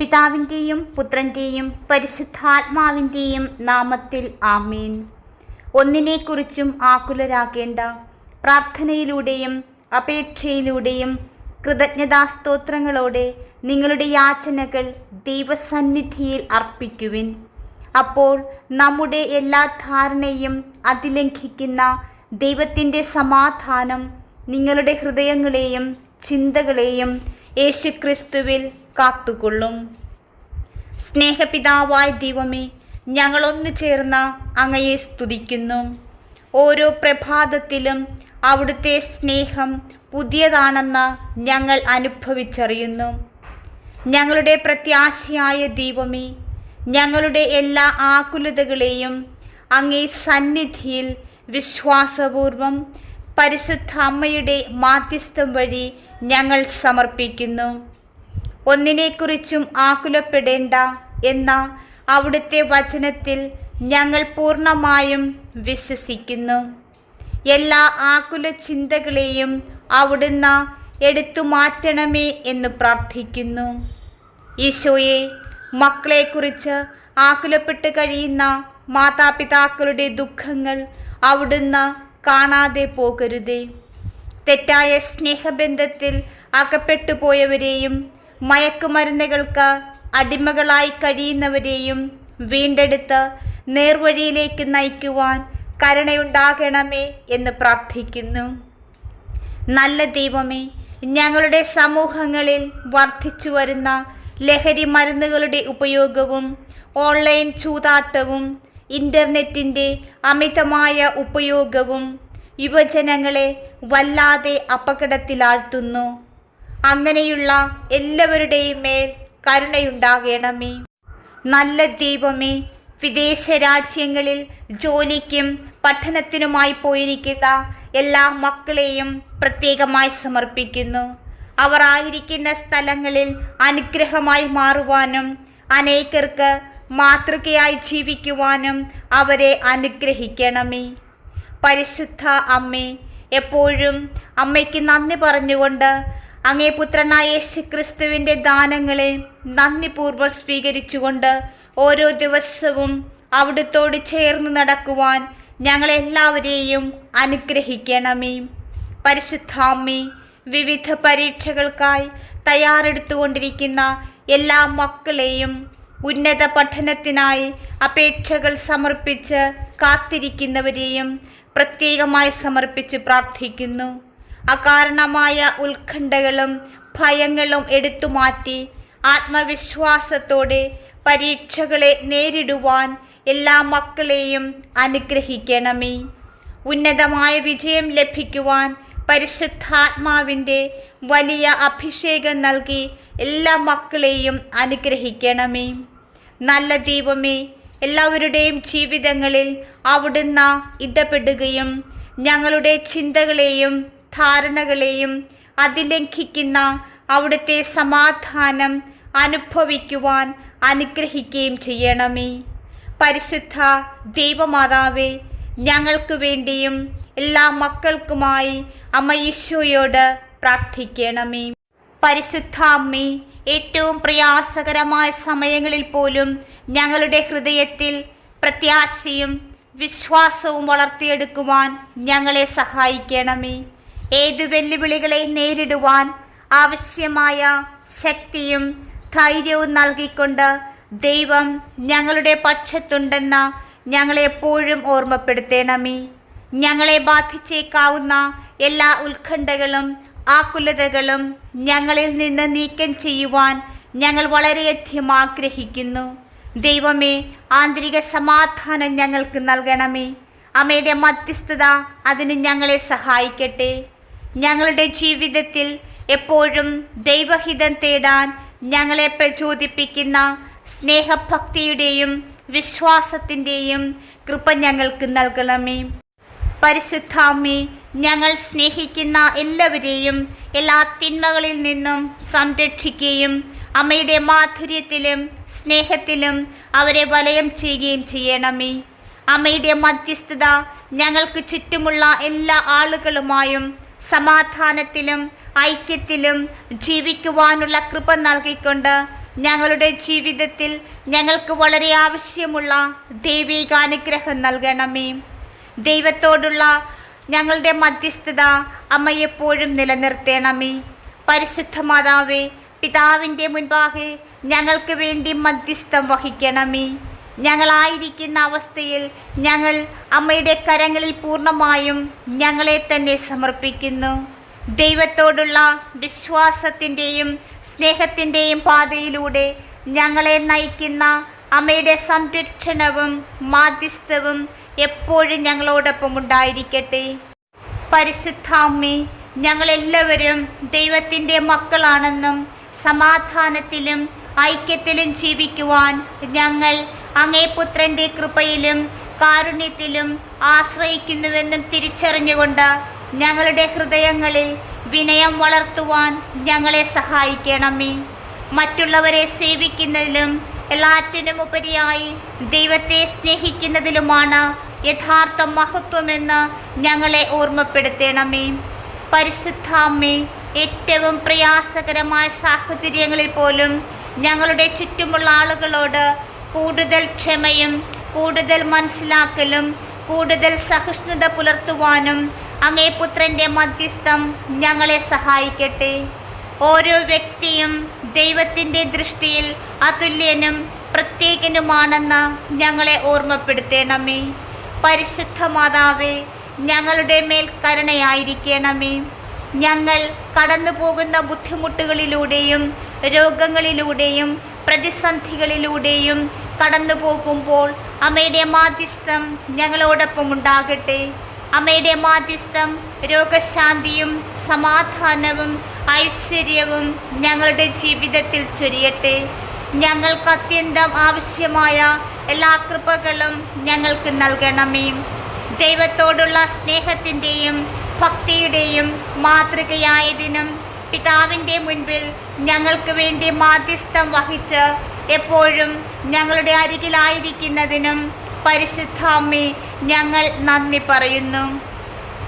പിതാവിന്റെയും പുത്രന്റെയും പരിശുദ്ധാത്മാവിന്റെയും നാമത്തിൽ ആമീൻ. ഒന്നിനെക്കുറിച്ചും ആകുലരാകേണ്ട പ്രാർത്ഥനയിലൂടെയും അപേക്ഷയിലൂടെയും കൃതജ്ഞതാസ്തോത്രങ്ങളോടെ നിങ്ങളുടെ യാചനകൾ ദൈവസന്നിധിയിൽ അർപ്പിക്കുവിൻ. അപ്പോൾ നമ്മുടെ എല്ലാ ധാരണയും അതിലംഘിക്കുന്ന ദൈവത്തിന്റെ സമാധാനം നിങ്ങളുടെ ഹൃദയങ്ങളെയും ചിന്തകളെയും യേശുക്രിസ്തുവിൽ കാത്തുകൊള്ളും. സ്നേഹപിതാവായ ദൈവമേ ഞങ്ങളൊന്നു ചേർന്ന് അങ്ങയെ സ്തുതിക്കുന്നു. ഓരോ പ്രഭാതത്തിലും അവിടുത്തെ സ്നേഹം പുതിയതാണെന്ന് ഞങ്ങൾ അനുഭവിച്ചറിയുന്നു. ഞങ്ങളുടെ പ്രത്യാശയായ ദൈവമേ ഞങ്ങളുടെ എല്ലാ ആകുലതകളെയും അങ്ങേ സന്നിധിയിൽ വിശ്വാസപൂർവം പരിശുദ്ധ അമ്മയുടെ മാധ്യസ്ഥം വഴി ഞങ്ങൾ സമർപ്പിക്കുന്നു. ഒന്നിനെക്കുറിച്ചും ആകുലപ്പെടേണ്ട എന്ന അവിടുത്തെ വചനത്തിൽ ഞങ്ങൾ പൂർണമായും വിശ്വസിക്കുന്നു. എല്ലാ ആകുല ചിന്തകളെയും അവിടുന്ന് എടുത്തു മാറ്റണമേ എന്ന് പ്രാർത്ഥിക്കുന്നു. ഈശോയെ മക്കളെക്കുറിച്ച് ആകുലപ്പെട്ട് കഴിയുന്ന മാതാപിതാക്കളുടെ ദുഃഖങ്ങൾ അവിടുന്ന് കാണാതെ പോകരുതേ. തെറ്റായ സ്നേഹബന്ധത്തിൽ അകപ്പെട്ടു പോയവരെയും മയക്കുമരുന്നുകൾക്ക് അടിമകളായി കഴിയുന്നവരെയും വീണ്ടെടുത്ത് നേർവഴിയിലേക്ക് നയിക്കുവാൻ കരുണയുണ്ടാകണമേ എന്ന് പ്രാർത്ഥിക്കുന്നു. നല്ല ദൈവമേ ഞങ്ങളുടെ സമൂഹങ്ങളിൽ വർദ്ധിച്ചു വരുന്ന ലഹരി മരുന്നുകളുടെ ഉപയോഗവും ഓൺലൈൻ ചൂതാട്ടവും ഇന്റർനെറ്റിന്റെ അമിതമായ ഉപയോഗവും യുവജനങ്ങളെ വല്ലാതെ അപകടത്തിലാഴ്ത്തുന്നു. അങ്ങനെയുള്ള എല്ലാവരുടെയും മേൽ കരുണയുണ്ടാകണമേ. നല്ല ദൈവമേ വിദേശ രാജ്യങ്ങളിൽ ജോലിക്കും പഠനത്തിനുമായി പോയിരിക്കുന്ന എല്ലാ മക്കളെയും പ്രത്യേകമായി സമർപ്പിക്കുന്നു. അവർ ആയിരിക്കുന്ന സ്ഥലങ്ങളിൽ അനുഗ്രഹമായി മാറുവാനും അനേകർക്ക് മാതൃകയായി ജീവിക്കുവാനും അവരെ അനുഗ്രഹിക്കണമേ. പരിശുദ്ധ അമ്മേ എപ്പോഴും അമ്മയ്ക്ക് നന്ദി പറഞ്ഞുകൊണ്ട് അങ്ങേ പുത്രനായ യേശു ക്രിസ്തുവിന്റെ ദാനങ്ങളെ നന്ദിപൂർവം സ്വീകരിച്ചുകൊണ്ട് ഓരോ ദിവസവും അവിടുത്തോട് ചേർന്ന് നടക്കുവാൻ ഞങ്ങളെല്ലാവരെയും അനുഗ്രഹിക്കണമേ. പരിശുദ്ധാമ്മേ വിവിധ പരീക്ഷകൾക്കായി തയ്യാറെടുത്തുകൊണ്ടിരിക്കുന്ന എല്ലാ മക്കളെയും ഉന്നത പഠനത്തിനായി അപേക്ഷകൾ സമർപ്പിച്ച് കാത്തിരിക്കുന്നവരെയും പ്രത്യേകമായി സമർപ്പിച്ച് പ്രാർത്ഥിക്കുന്നു. അകാരണമായ ഉത്കണ്ഠകളും ഭയങ്ങളും എടുത്തുമാറ്റി ആത്മവിശ്വാസത്തോടെ പരീക്ഷകളെ നേരിടുവാൻ എല്ലാ മക്കളെയും അനുഗ്രഹിക്കണമേ. ഉന്നതമായ വിജയം ലഭിക്കുവാൻ പരിശുദ്ധാത്മാവിന്റെ വലിയ അഭിഷേകം നൽകി എല്ലാ മക്കളെയും അനുഗ്രഹിക്കണമേ. നല്ല ദൈവമേ എല്ലാവരുടെയും ജീവിതങ്ങളിൽ അവിടുന്ന് ഇടപെടുകയും ഞങ്ങളുടെ ചിന്തകളെയും ധാരണകളെയും അതിലംഘിക്കുന്ന അവിടുത്തെ സമാധാനം അനുഭവിക്കുവാൻ അനുഗ്രഹിക്കുകയും ചെയ്യണമേ. പരിശുദ്ധ ദൈവമാതാവേ ഞങ്ങൾക്ക് വേണ്ടിയും എല്ലാ മക്കൾക്കുമായി അമ്മ ഈശോയോട് പ്രാർത്ഥിക്കണമേ. പരിശുദ്ധ അമ്മേ ഏറ്റവും പ്രയാസകരമായ സമയങ്ങളിൽ പോലും ഞങ്ങളുടെ ഹൃദയത്തിൽ പ്രത്യാശയും വിശ്വാസവും വളർത്തിയെടുക്കുവാൻ ഞങ്ങളെ സഹായിക്കണമേ. ഏതു വെല്ലുവിളികളെ നേരിടുവാൻ ആവശ്യമായ ശക്തിയും ധൈര്യവും നൽകിക്കൊണ്ട് ദൈവം ഞങ്ങളുടെ പക്ഷത്തുണ്ടെന്ന ഞങ്ങളെപ്പോഴും ഓർമ്മപ്പെടുത്തേണമേ. ഞങ്ങളെ ബാധിച്ചേക്കാവുന്ന എല്ലാ ഉത്കണ്ഠകളും ആകുലതകളും ഞങ്ങളിൽ നിന്ന് നീക്കം ചെയ്യുവാൻ ഞങ്ങൾ വളരെയധികം ആഗ്രഹിക്കുന്നു. ദൈവമേ ആന്തരിക സമാധാനം ഞങ്ങൾക്ക് നൽകണമേ. അമ്മയുടെ മധ്യസ്ഥത അതിന് ഞങ്ങളെ സഹായിക്കട്ടെ. ഞങ്ങളുടെ ജീവിതത്തിൽ എപ്പോഴും ദൈവഹിതം തേടാൻ ഞങ്ങളെ പ്രചോദിപ്പിക്കുന്ന സ്നേഹഭക്തിയുടെയും വിശ്വാസത്തിന്റെയും കൃപ ഞങ്ങൾക്ക് നൽകണമേ. പരിശുദ്ധാമ്മേ ഞങ്ങൾ സ്നേഹിക്കുന്ന എല്ലാവരെയും എല്ലാ തിന്മകളിൽ നിന്നും സംരക്ഷിക്കുകയും അമ്മയുടെ മാധുര്യത്തിലും സ്നേഹത്തിലും അവരെ വലയം ചെയ്യുകയും ചെയ്യണമേ. അമ്മയുടെ മധ്യസ്ഥത ഞങ്ങൾക്ക് ചുറ്റുമുള്ള എല്ലാ ആളുകളുമായും സമാധാനത്തിലും ഐക്യത്തിലും ജീവിക്കുവാനുള്ള കൃപ നൽകിക്കൊണ്ട് ഞങ്ങളുടെ ജീവിതത്തിൽ ഞങ്ങൾക്ക് വളരെ ആവശ്യമുള്ള ദൈവികാനുഗ്രഹം നൽകണമേ. ദൈവത്തോടുള്ള ഞങ്ങളുടെ മധ്യസ്ഥത അമ്മ എപ്പോഴും നിലനിർത്തണമേ. പരിശുദ്ധ മാതാവേ പിതാവിന്റെ മുൻപാകെ ഞങ്ങൾക്ക് വേണ്ടി മധ്യസ്ഥം വഹിക്കണമേ. ഞങ്ങളായിരിക്കുന്ന അവസ്ഥയിൽ ഞങ്ങൾ അമ്മയുടെ കരങ്ങളിൽ പൂർണമായും ഞങ്ങളെ തന്നെ സമർപ്പിക്കുന്നു. ദൈവത്തോടുള്ള വിശ്വാസത്തിന്റെയും സ്നേഹത്തിന്റെയും പാതയിലൂടെ ഞങ്ങളെ നയിക്കുന്ന അമ്മയുടെ സംരക്ഷണവും മാധ്യസ്ഥവും എപ്പോഴും ഞങ്ങളോടൊപ്പം ഉണ്ടായിരിക്കട്ടെ. പരിശുദ്ധ അമ്മേ ഞങ്ങളെല്ലാവരും ദൈവത്തിന്റെ മക്കളാണെന്നും സമാധാനത്തിലും ഐക്യത്തിലും ജീവിക്കുവാൻ ഞങ്ങൾ അങ്ങേ പുത്രന്റെ കൃപയിലും കാരുണ്യത്തിലും ആശ്രയിക്കുന്നുവെന്നും തിരിച്ചറിഞ്ഞുകൊണ്ട് ഞങ്ങളുടെ ഹൃദയങ്ങളിൽ വിനയം വളർത്തുവാൻ ഞങ്ങളെ സഹായിക്കണമേ. മറ്റുള്ളവരെ സേവിക്കുന്നതിലും എല്ലാറ്റിനും ഉപരിയായി ദൈവത്തെ സ്നേഹിക്കുന്നതിലുമാണ് യഥാർത്ഥ മഹത്വമെന്ന് ഞങ്ങളെ ഓർമ്മപ്പെടുത്തണമേ. പരിശുദ്ധാമ്മേ ഏറ്റവും പ്രയാസകരമായ സാഹചര്യങ്ങളിൽ പോലും ഞങ്ങളുടെ ചുറ്റുമുള്ള ആളുകളോട് കൂടുതൽ ക്ഷമയും കൂടുതൽ മനസ്സിലാക്കലും കൂടുതൽ സഹിഷ്ണുത പുലർത്തുവാനും അങ്ങേ പുത്രന്റെ മധ്യസ്ഥം ഞങ്ങളെ സഹായിക്കട്ടെ. ഓരോ വ്യക്തിയും ദൈവത്തിന്റെ ദൃഷ്ടിയിൽ അതുല്യനും പ്രത്യേകനുമാണെന്ന് ഞങ്ങളെ ഓർമ്മപ്പെടുത്തണമേ. പരിശുദ്ധ മാതാവേ ഞങ്ങളുടെ മേൽ കരുണയായിരിക്കണമേ. ഞങ്ങൾ കടന്നു പോകുന്ന ബുദ്ധിമുട്ടുകളിലൂടെയും രോഗങ്ങളിലൂടെയും പ്രതിസന്ധികളിലൂടെയും കടന്നു പോകുമ്പോൾ അമ്മയുടെ മാധ്യസ്ഥം ഞങ്ങളോടൊപ്പം ഉണ്ടാകട്ടെ. അമ്മയുടെ മാധ്യസ്ഥം രോഗശാന്തിയും സമാധാനവും ഐശ്വര്യവും ഞങ്ങളുടെ ജീവിതത്തിൽ ചൊരിയട്ടെ. ഞങ്ങൾക്ക് അത്യന്തം ആവശ്യമായ എല്ലാ കൃപകളും ഞങ്ങൾക്ക് നൽകണമേ. ദൈവത്തോടുള്ള സ്നേഹത്തിന്റെയും ഭക്തിയുടെയും മാതൃകയായതിനും പിതാവിന്റെ മുൻപിൽ ഞങ്ങൾക്ക് വേണ്ടി മാധ്യസ്ഥം വഹിച്ച് എപ്പോഴും ഞങ്ങളുടെ അരികിലായിരിക്കുന്നതിനും പരിശുദ്ധാമ്മേ ഞങ്ങൾ നന്ദി പറയുന്നു.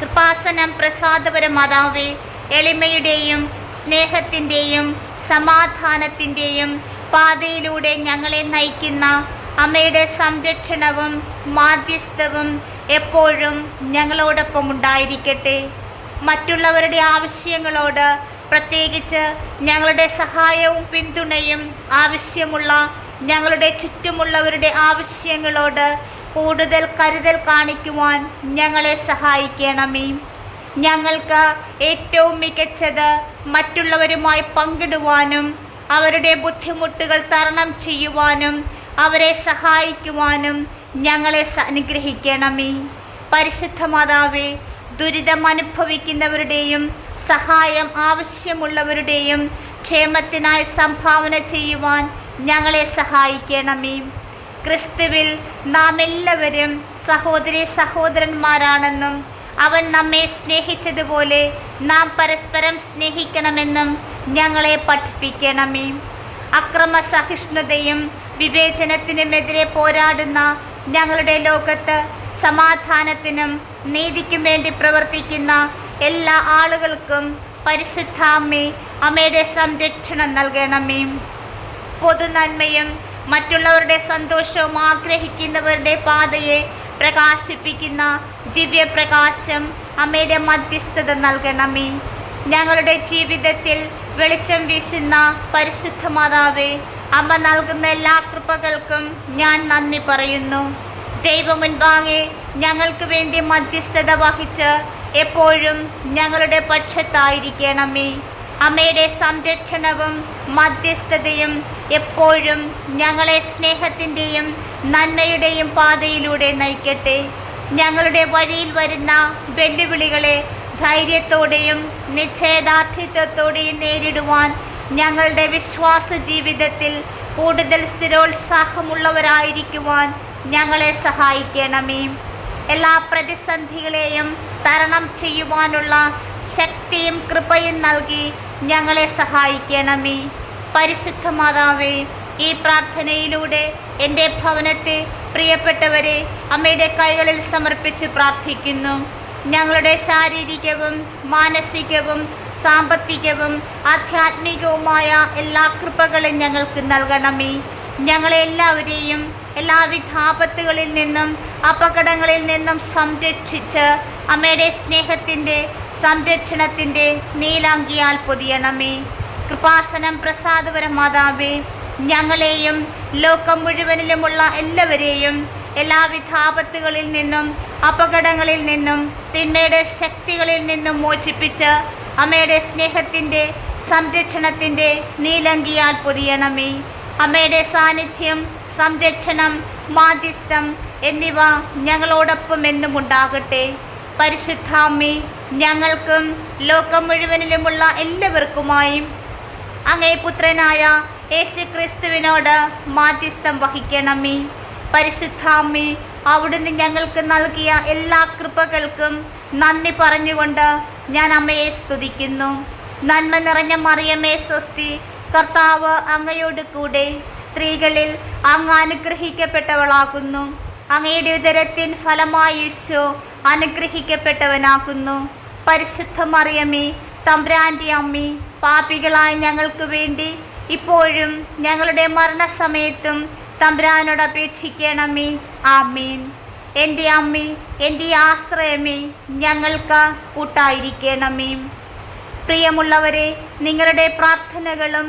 കൃപാസനം പ്രസാദപര മാതാവേ എളിമയുടെയും സ്നേഹത്തിന്റെയും സമാധാനത്തിന്റെയും പാതയിലൂടെ ഞങ്ങളെ നയിക്കുന്ന അമ്മയുടെ സംരക്ഷണവും മാധ്യസ്ഥവും എപ്പോഴും ഞങ്ങളോടൊപ്പം ഉണ്ടായിരിക്കട്ടെ. മറ്റുള്ളവരുടെ ആവശ്യങ്ങളോട് പ്രത്യേകിച്ച് ഞങ്ങളുടെ സഹായവും പിന്തുണയും ആവശ്യമുള്ള ഞങ്ങളുടെ ചുറ്റുമുള്ളവരുടെ ആവശ്യങ്ങളോട് കൂടുതൽ കരുതൽ കാണിക്കുവാൻ ഞങ്ങളെ സഹായിക്കണമേ. ഞങ്ങൾക്ക് ഏറ്റവും മികച്ചത് മറ്റുള്ളവരുമായി പങ്കിടുവാനും അവരുടെ ബുദ്ധിമുട്ടുകൾ തരണം ചെയ്യുവാനും അവരെ സഹായിക്കുവാനും ഞങ്ങളെ അനുഗ്രഹിക്കണമേ. പരിശുദ്ധ മാതാവേ ദുരിതം അനുഭവിക്കുന്നവരുടെയും സഹായം ആവശ്യമുള്ളവരുടെയും ക്ഷേമത്തിനായി സംഭാവന ചെയ്യുവാൻ ഞങ്ങളെ സഹായിക്കണമേ. ക്രിസ്തുവിൽ നാം എല്ലാവരും സഹോദരി സഹോദരന്മാരാണെന്നും അവൻ നമ്മെ സ്നേഹിച്ചതുപോലെ നാം പരസ്പരം സ്നേഹിക്കണമെന്നും ഞങ്ങളെ പഠിപ്പിക്കണമേ. അക്രമ സഹിഷ്ണുതയും വിവേചനത്തിനുമെതിരെ പോരാടുന്ന ഞങ്ങളുടെ ലോകത്ത് സമാധാനത്തിനും നീതിക്കും വേണ്ടി പ്രവർത്തിക്കുന്ന എല്ലാ ആളുകൾക്കും പരിശുദ്ധാമ്മേ അമ്മയുടെ സംരക്ഷണം നൽകണമേ. പൊതുനന്മയും മറ്റുള്ളവരുടെ സന്തോഷവും ആഗ്രഹിക്കുന്നവരുടെ പാതയെ പ്രകാശിപ്പിക്കുന്ന ദിവ്യപ്രകാശം അമ്മയുടെ മധ്യസ്ഥത നൽകണമേ. ഞങ്ങളുടെ ജീവിതത്തിൽ വെളിച്ചം വീശുന്ന പരിശുദ്ധ മാതാവേ അമ്മ നൽകുന്ന എല്ലാ കൃപകൾക്കും ഞാൻ നന്ദി പറയുന്നു. ദൈവമുൻപാകെ ഞങ്ങൾക്ക് വേണ്ടി മധ്യസ്ഥത വഹിച്ച് എപ്പോഴും ഞങ്ങളുടെ പക്ഷത്തായിരിക്കണമേ. അമ്മയുടെ സംരക്ഷണവും മധ്യസ്ഥതയും എപ്പോഴും ഞങ്ങളെ സ്നേഹത്തിന്റെയും നന്മയുടെയും പാതയിലൂടെ നയിക്കട്ടെ. ഞങ്ങളുടെ വഴിയിൽ വരുന്ന വെല്ലുവിളികളെ ധൈര്യത്തോടെയും നിശ്ചയദാർഢ്യത്വത്തോടെയും നേരിടുവാൻ ഞങ്ങളുടെ വിശ്വാസ ജീവിതത്തിൽ കൂടുതൽ സ്ഥിരോത്സാഹമുള്ളവരായിരിക്കുവാൻ ഞങ്ങളെ സഹായിക്കണമേ. എല്ലാ പ്രതിസന്ധികളെയും തരണം ചെയ്യുവാനുള്ള ശക്തിയും കൃപയും നൽകി ഞങ്ങളെ സഹായിക്കണമേ. പരിശുദ്ധ മാതാവേ ഈ പ്രാർത്ഥനയിലൂടെ എന്റെ ഭവനത്തെ പ്രിയപ്പെട്ടവരെ അമ്മയുടെ കൈകളിൽ സമർപ്പിച്ച് പ്രാർത്ഥിക്കുന്നു. ഞങ്ങളുടെ ശാരീരികവും മാനസികവും സാമ്പത്തികവും ആധ്യാത്മികവുമായ എല്ലാ കൃപകളും ഞങ്ങൾക്ക് നൽകണമേ. ഞങ്ങളെ എല്ലാവരെയും എല്ലാവിധ ആപത്തുകളിൽ നിന്നും അപകടങ്ങളിൽ നിന്നും സംരക്ഷിച്ച് അമ്മയുടെ സ്നേഹത്തിന്റെ സംരക്ഷണത്തിന്റെ നീലാങ്കിയാൽ പൊതിയണമേ. കൃപാസനം പ്രസാദപര മാതാവേ ഞങ്ങളെയും ലോകം മുഴുവനിലുമുള്ള എല്ലാവരെയും എല്ലാവിധ ആപത്തുകളിൽ നിന്നും അപകടങ്ങളിൽ നിന്നും തിന്മയുടെ ശക്തികളിൽ നിന്നും മോചിപ്പിച്ച് അമ്മയുടെ സ്നേഹത്തിന്റെ സംരക്ഷണത്തിന്റെ നീലങ്കിയാൽ പൊതിയണമേ. അമ്മയുടെ സാന്നിധ്യം സംരക്ഷണം മാധ്യസ്ഥം എന്നിവ ഞങ്ങളോടൊപ്പം എന്നും ഉണ്ടാകട്ടെ. പരിശുദ്ധാമ്മി ഞങ്ങൾക്കും ലോകം മുഴുവനിലുമുള്ള എല്ലാവർക്കുമായും അങ്ങേ പുത്രനായ യേശു ക്രിസ്തുവിനോട് മാധ്യസ്ഥം വഹിക്കണമേ. പരിശുദ്ധാമ്മി അവിടുന്ന് ഞങ്ങൾക്ക് നൽകിയ എല്ലാ കൃപകൾക്കും നന്ദി പറഞ്ഞുകൊണ്ട് ഞാൻ അമ്മയെ സ്തുതിക്കുന്നു. നന്മ നിറഞ്ഞ മറിയമേ സ്വസ്തി കർത്താവ് അങ്ങയോട് കൂടെ സ്ത്രീകളിൽ അങ്ങ് അനുഗ്രഹിക്കപ്പെട്ടവളാകുന്നു. അങ്ങയുടെ ഉദരത്തിൻ ഫലമായി ഈശോ അനുഗ്രഹിക്കപ്പെട്ടവനാകുന്നു. പരിശുദ്ധ മറിയമേ തമ്പ്രാന്റെ അമ്മി പാപികളായ ഞങ്ങൾക്ക് വേണ്ടി ഇപ്പോഴും ഞങ്ങളുടെ മരണസമയത്തും തമ്പ്രാനോട് അപേക്ഷിക്കണമേ. ആമീൻ. എന്റെ അമ്മി എന്റെ ആശ്രയമേ ഞങ്ങൾക്ക് കൂട്ടായിരിക്കണമേ. പ്രിയമുള്ളവരെ നിങ്ങളുടെ പ്രാർത്ഥനകളും